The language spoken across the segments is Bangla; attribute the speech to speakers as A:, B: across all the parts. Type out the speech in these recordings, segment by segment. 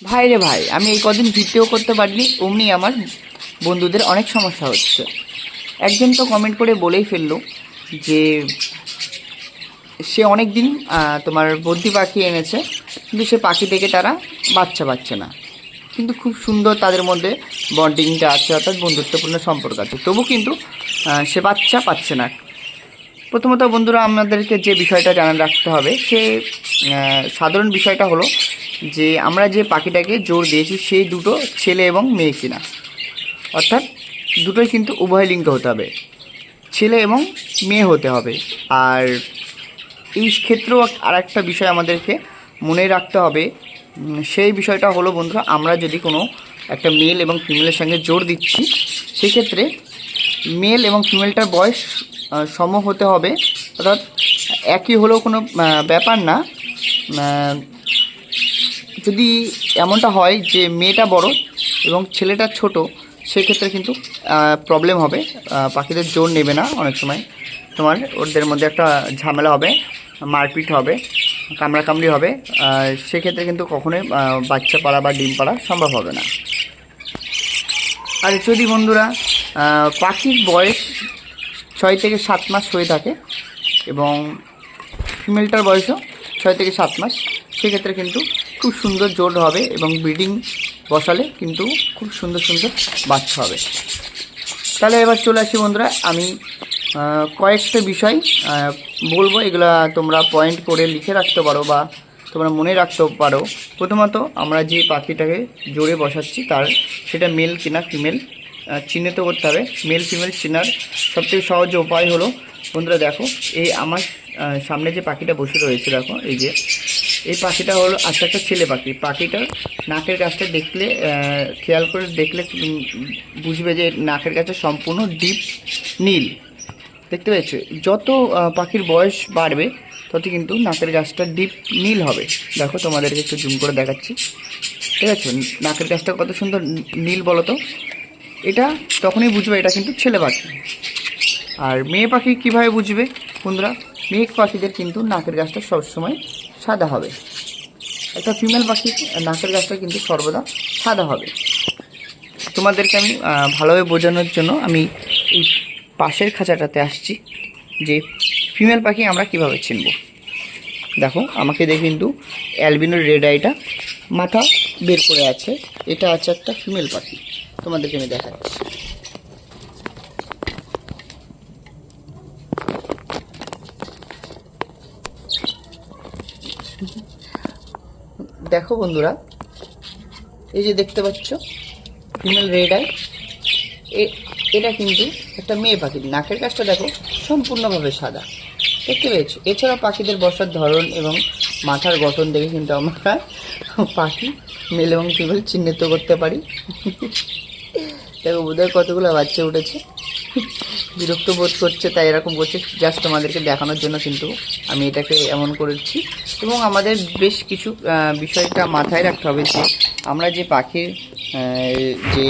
A: ভাই রে ভাই, আমি এই কদিন ভিডিও করতে পারিনি, অমনি আমার বন্ধুদের অনেক সমস্যা হচ্ছে। একজন তো কমেন্ট করে বলেই ফেলল যে সে অনেক দিন তোমার বদ্যি পাখি এনেছে, কিন্তু সে পাখি থেকে তারা বাচ্চা পাচ্ছে না। কিন্তু খুব সুন্দর তাদের মধ্যে বন্ডিংটা আছে, অর্থাৎ বন্ধুত্বপূর্ণ সম্পর্ক আছে। তবু কিন্তু সে বাচ্চা পাচ্ছে না। প্রথমত বন্ধুরা, আমাদেরকে যে বিষয়টা জানা রাখতে হবে, সে সাধারণ বিষয়টা হলো যে আমরা যে পাখিটাকে জোর দিয়েছি, সেই দুটো ছেলে এবং মেয়ে কিনা। অর্থাৎ দুটোই কিন্তু উভয় লিঙ্গ হতে হবে। ছেলে এবং মেয়ে হতে হবে। আর এই ক্ষেত্রেও আর একটা বিষয় আমাদেরকে মনে রাখতে হবে। সেই বিষয়টা হলো বন্ধুরা, আমরা যদি কোনো একটা মেল এবং ফিমেলের সঙ্গে জোর দিচ্ছি, সেক্ষেত্রে মেল এবং ফিমেলটার বয়স সম হতে হবে। অর্থাৎ একই হলেও কোনো ব্যাপার না। যদি এমনটা হয় যে মেয়েটা বড় এবং ছেলেটা ছোট, সেক্ষেত্রে কিন্তু প্রবলেম হবে। পাখিদের জোর নেবে না অনেক সময়। তোমার ওদের মধ্যে একটা ঝামেলা হবে, মারপিট হবে, কামড়াকামড়ি হবে। সেক্ষেত্রে কিন্তু কখনোই বাচ্চা পাড়া বা ডিম পাড়া সম্ভব হবে না। আর যদি বন্ধুরা পাখির বয়স ছয় থেকে সাত মাস হয়ে থাকে এবং ফিমেলটার বয়সও ছয় থেকে সাত মাস, সেক্ষেত্রে কিন্তু খুব সুন্দর জোর হবে এবং ব্রিডিং বসালে কিন্তু খুব সুন্দর সুন্দর বাচ্চা হবে। তাহলে এবার চলে আসি বন্ধুরা, আমি কয়েকটা বিষয় বলব, এগুলা তোমরা পয়েন্ট করে লিখে রাখতে পারো বা তোমরা মনে রাখতে পারো। প্রথমত আমরা যে পাখিটাকে জোরে বসাচ্ছি তার, সেটা মেল কিনা ফিমেল চিহ্নিত করতে হবে। মেল ফিমেল চেনার সবথেকে সহজ উপায় হলো, বন্ধুরা দেখো, এই আমার সামনে যে পাখিটা বসে রয়েছে, দেখো, এই যে এই পাখিটা হলো আচ্ছা একটা ছেলে পাখি। পাখিটার নাকের গাছটা দেখলে খেয়াল করে দেখলে বুঝবে যে নাকের গাছটা সম্পূর্ণ ডিপ নীল। দেখতে পেয়েছ? যত পাখির বয়স বাড়বে তত কিন্তু নাকের গাছটা ডিপ নীল হবে। দেখো, তোমাদেরকে একটু জুম করে দেখাচ্ছি। ঠিক আছে? নাকের গাছটা কত সুন্দর নীল বলো তো? এটা তখনই বুঝবে এটা কিন্তু ছেলে পাখি। আর মেয়ে পাখি কীভাবে বুঝবে বন্ধুরা? মেঘ পাখিদের কিন্তু নাকের গাছটা সবসময় সাদা হবে। একটা ফিমেল পাখি, নাকের গাছটা কিন্তু সর্বদা সাদা হবে। তোমাদেরকে আমি ভালোভাবে বোঝানোর জন্য আমি এই পাশের খাঁচাটাতে আসছি যে ফিমেল পাখি আমরা কীভাবে চিনব। দেখো, আমাকে দেখে কিন্তু অ্যালবিনো রেড আইটা মাথা বের করে আছে। এটা আছে একটা ফিমেল পাখি। তোমাদেরকে আমি দেখাচ্ছি। দেখো বন্ধুরা, এই যে দেখতে পাচ্ছ ফিমেল রেড আই এটা কিন্তু একটা মেয়ে পাখি। নাকের কাছটা দেখো, সম্পূর্ণভাবে সাদা। দেখতে পেয়েছ? এছাড়া পাখিদের বসার ধরন এবং মাথার গঠন দেখে কিন্তু আমরা পাখি মেল এবং ফিমেল চিহ্নিত করতে পারি। দেখো, বোধহয় কতগুলো বাচ্চা উঠেছে। বিরক্ত বোধ করছে, তাই এরকম করছে। জাস্ট তোমাদেরকে দেখানোর জন্য কিন্তু আমি এটাকে এমন করেছি। এবং আমাদের বেশ কিছু বিষয়টা মাথায় রাখতে হবে যে আমরা যে পাখির যে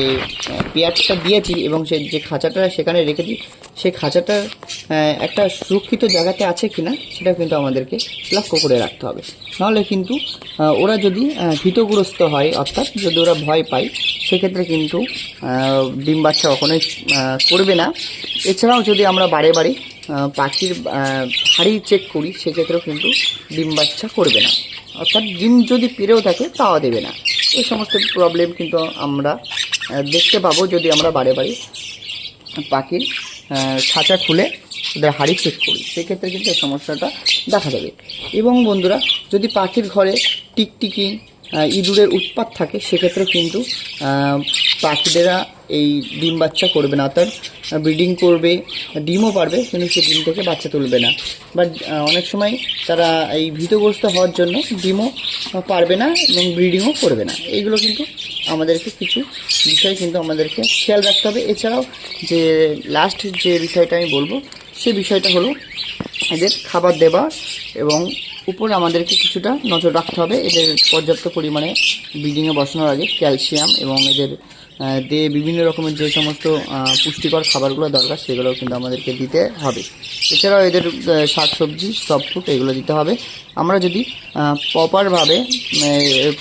A: পেঁয়াজটা দিয়েছি এবং সে যে খাঁচাটা সেখানে রেখেছি সেই খাঁচাটা একটা সুরক্ষিত জায়গাতে আছে কিনা সেটা কিন্তু আমাদেরকে লক্ষ্য করে রাখতে হবে। নাহলে কিন্তু ওরা যদি ভীতগ্রস্ত হয়, অর্থাৎ যদি ওরা ভয় পায়, সেক্ষেত্রে কিন্তু ডিম বাচ্চা কখনোই করবে না। এছাড়াও যদি আমরা বারে বারে পাখির হাড়ি চেক করি, সেক্ষেত্রেও কিন্তু ডিম বাচ্চা করবে না। অর্থাৎ ডিম যদি পেরেও থাকে, তাও দেবে না। এই সমস্ত প্রবলেম কিন্তু আমরা দেখতে পাবো যদি আমরা বারে বারে পাখির খাঁচা খুলে ওদের হাড়ি চেক করি। সেক্ষেত্রে কিন্তু এই সমস্যাটা দেখা যাবে এবং বন্ধুরা, যদি পাখির ঘরে টিকটিকি ইঁদুরের উৎপাত থাকে, সেক্ষেত্রে কিন্তু পাখিদেরা এই ডিম বাচ্চা করবে না। অর্থাৎ ব্রিডিং করবে, ডিমও পারবে, কিন্তু সে ডিম থেকে বাচ্চা তুলবে না। বাট অনেক সময় তারা এই ভীতগ্রস্ত হওয়ার জন্য ডিমও পারবে না এবং ব্রিডিংও করবে না। এইগুলো কিন্তু আমাদেরকে কিছু বিষয় কিন্তু আমাদেরকে খেয়াল রাখতে হবে। এছাড়াও যে লাস্ট যে বিষয়টা আমি বলব, সে বিষয়টা হলো এদের খাবার দেওয়া এবং উপর আমাদেরকে কিছুটা নজর রাখতে হবে। এদের পর্যাপ্ত পরিমাণে ব্রিডিংয়ে বসানোর আগে ক্যালসিয়াম এবং এদের দিয়ে বিভিন্ন রকমের যে সমস্ত পুষ্টিকর খাবারগুলো দরকার সেগুলো কিন্তু আমাদেরকে দিতে হবে। এছাড়াও এদের শাকসবজি সব ফ্রুট এগুলো দিতে হবে। আমরা যদি প্রপারভাবে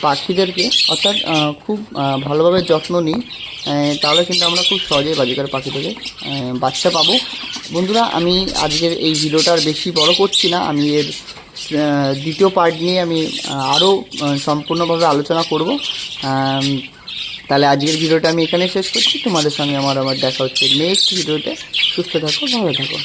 A: পাখিদেরকে অর্থাৎ খুব ভালোভাবে যত্ন নিই তাহলে কিন্তু আমরা খুব সহজেই বাজিকার পাখি থেকে বাচ্চা পাবো। বন্ধুরা, আমি আজকের এই ভিডিওটা আর বেশি বড় করছি না। আমি এর দ্বিতীয় পার্ট নিয়ে আমি আরও সম্পূর্ণভাবে আলোচনা করব। তাহলে আজকের ভিডিওটা আমি এখানে শেষ করছি। তোমাদের সঙ্গে আমার আবার দেখা হচ্ছে নেক্সট ভিডিওতে। সুস্থ থাকো, ভালো থাকো।